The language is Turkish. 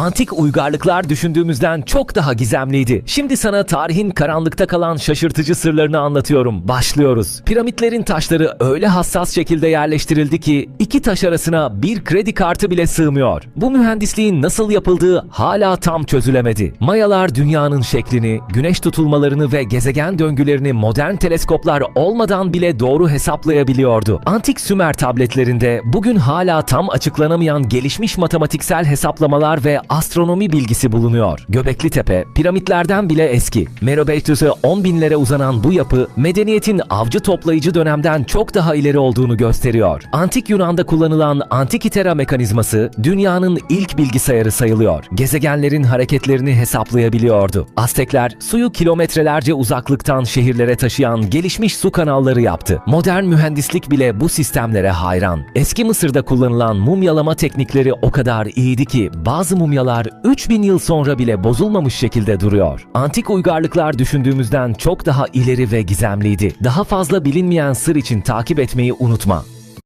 Antik uygarlıklar düşündüğümüzden çok daha gizemliydi. Şimdi sana tarihin karanlıkta kalan şaşırtıcı sırlarını anlatıyorum. Başlıyoruz. Piramitlerin taşları öyle hassas şekilde yerleştirildi ki iki taş arasına bir kredi kartı bile sığmıyor. Bu mühendisliğin nasıl yapıldığı hala tam çözülemedi. Mayalar dünyanın şeklini, güneş tutulmalarını ve gezegen döngülerini modern teleskoplar olmadan bile doğru hesaplayabiliyordu. Antik Sümer tabletlerinde bugün hala tam açıklanamayan gelişmiş matematiksel hesaplamalar ve astronomi bilgisi bulunuyor. Göbekli Tepe, piramitlerden bile eski. Merobeitüs'e 10 binlere uzanan bu yapı, medeniyetin avcı toplayıcı dönemden çok daha ileri olduğunu gösteriyor. Antik Yunan'da kullanılan Antikitera mekanizması, dünyanın ilk bilgisayarı sayılıyor. Gezegenlerin hareketlerini hesaplayabiliyordu. Aztekler, suyu kilometrelerce uzaklıktan şehirlere taşıyan gelişmiş su kanalları yaptı. Modern mühendislik bile bu sistemlere hayran. Eski Mısır'da kullanılan mumyalama teknikleri o kadar iyiydi ki bazı mumyalar 3000 yıl sonra bile bozulmamış şekilde duruyor. Antik uygarlıklar düşündüğümüzden çok daha ileri ve gizemliydi. Daha fazla bilinmeyen sır için takip etmeyi unutma.